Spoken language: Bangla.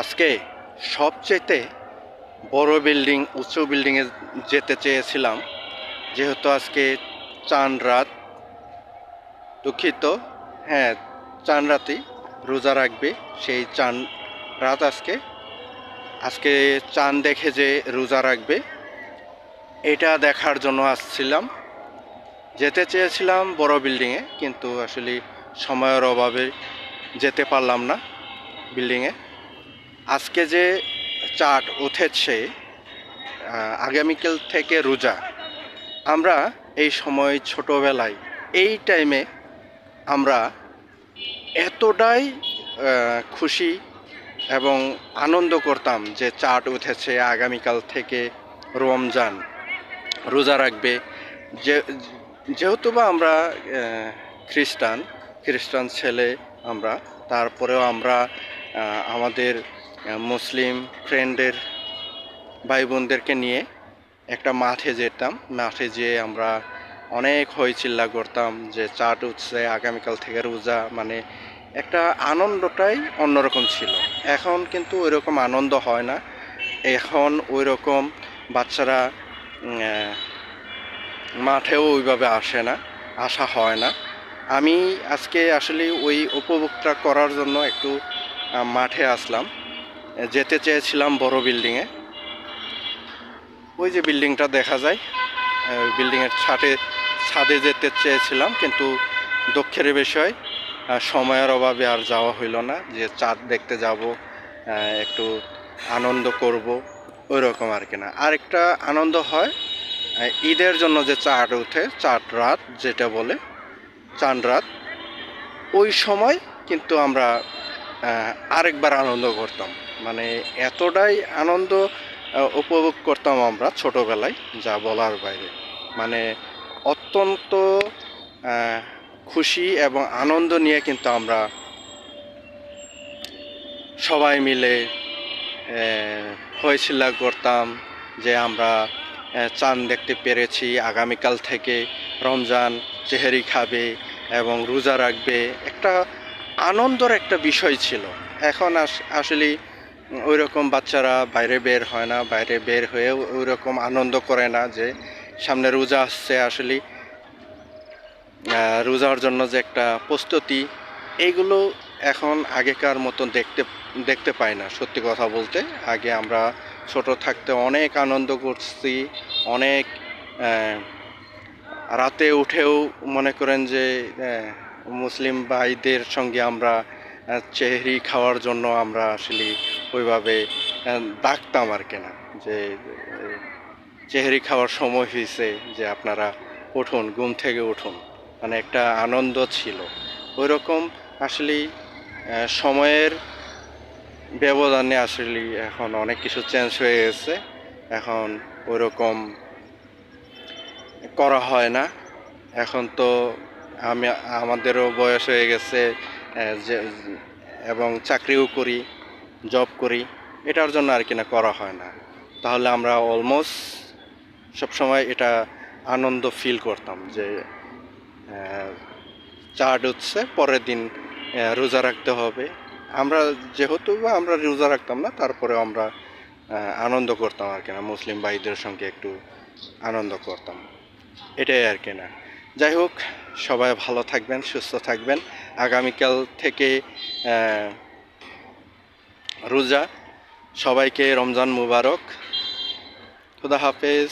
আজকে সবচেয়েতে বড় বিল্ডিং, উঁচু বিল্ডিংয়ে যেতে চেয়েছিলাম, যেহেতু আজকে চান রাত। দুঃখিত। হ্যাঁ চান রাতই রোজা রাখবে, সেই চান রাত আজকে। আজকে চান দেখে যে রোজা রাখবে, এটা দেখার জন্য আসছিলাম। যেতে চেয়েছিলাম বড় বিল্ডিংয়ে কিন্তু আসলে সময়ের অভাবে যেতে পারলাম না বিল্ডিংয়ে আজকে যে চাট উঠেছে আগামীকাল থেকে রোজা, আমরা এই সময় ছোটোবেলায়, এই টাইমে আমরা এতটাই খুশি এবং আনন্দ করতাম যে চাট উঠেছে আগামীকাল থেকে রমজান, রোজা রাখবে। যে, যেহেতু বা আমরা খ্রিস্টান খ্রিস্টান ছেলে আমরা, তারপরেও আমরা আমাদের মুসলিম ফ্রেন্ডের ভাই বোনদেরকে নিয়ে একটা মাঠে যেতাম। মাঠে যেয়ে আমরা অনেক হইচিল্লা করতাম যে চাট উঠছে, আগামীকাল থেকে রোজা মানে একটা আনন্দটাই অন্যরকম ছিল। এখন কিন্তু ওই রকম আনন্দ হয় না। এখন ওই রকম বাচ্চারা মাঠেও ওইভাবে আসে না, আসা হয় না। আমি আজকে আসলে ওই উপভোগটা করার জন্য একটু মাঠে আসলাম। যেতে চেয়েছিলাম বড় বিল্ডিংয়ে ওই যে বিল্ডিংটা দেখা যায় বিল্ডিংয়ের ছাদে ছাদে যেতে চেয়েছিলাম, কিন্তু দক্ষের বিষয় সময়ের অভাবে আর যাওয়া হইল না, যে চাঁদ দেখতে যাব একটু আনন্দ করব ওই রকম আর কি না। আরেকটা আনন্দ হয় ঈদের জন্য যে চাট উঠে চাট রাত যেটা বলে চান রাত, ওই সময় কিন্তু আমরা আরেকবার আনন্দ করতাম। মানে এতটাই আনন্দ উপভোগ করতাম আমরা ছোটোবেলায়, যা বলার বাইরে। মানে অত্যন্ত খুশি এবং আনন্দ নিয়ে কিন্তু আমরা সবাই মিলে হয়েছিলা করতাম যে আমরা চাঁদ দেখতে পেরেছি, আগামীকাল থেকে রমজান চেহারি খাবে এবং রোজা রাখবে। একটা আনন্দর একটা বিষয় ছিল। এখন আস- আসলে ওই রকম বাচ্চারা বাইরে বের হয় না, বাইরে বের হয়েও ওই রকম আনন্দ করে না যে সামনে রোজা আসছে আসলে রোজার জন্য যে একটা প্রস্তুতি, এইগুলো এখন আগেকার মতন দেখতে দেখতে পাই না সত্যি কথা বলতে। আগে আমরা ছোট থাকতে অনেক আনন্দ করছি, অনেক রাতে উঠেও মনে করেন যে মুসলিম ভাইদের সঙ্গে আমরা চেহরি খাওয়ার জন্য আমরা আসলে ওইভাবে ডাকতাম আর কি না। যে, চেহারি খাওয়ার সময় হয়েছে যে আপনারা উঠুন, ঘুম থেকে উঠুন। মানে একটা আনন্দ ছিল। ওই রকম আসলে সময়ের ব্যবধানে আসলে এখন অনেক কিছু চেঞ্জ হয়ে গেছে। এখন ওই রকম করা হয় না। এখন তো আমি, আমাদেরও বয়স হয়ে গেছে এবং চাকরিও করি জব করি, এটার জন্য আর কি না করা হয় না। তাহলে আমরা অলমোস্ট সবসময় এটা আনন্দ ফিল করতাম যে চার্ট হচ্ছে পরের দিন রোজা রাখতে হবে। আমরা যেহেতু আমরা রোজা রাখতাম না তারপরে আমরা আনন্দ করতাম আর কি না, মুসলিম ভাইদের সঙ্গে একটু আনন্দ করতাম। এটাই আর কি না। যাই হোক, সবাই ভালো থাকবেন, সুস্থ থাকবেন। আগামীকাল থেকে রোজা। সবাইকে রমজান মুবারক। খুদা হাফেজ।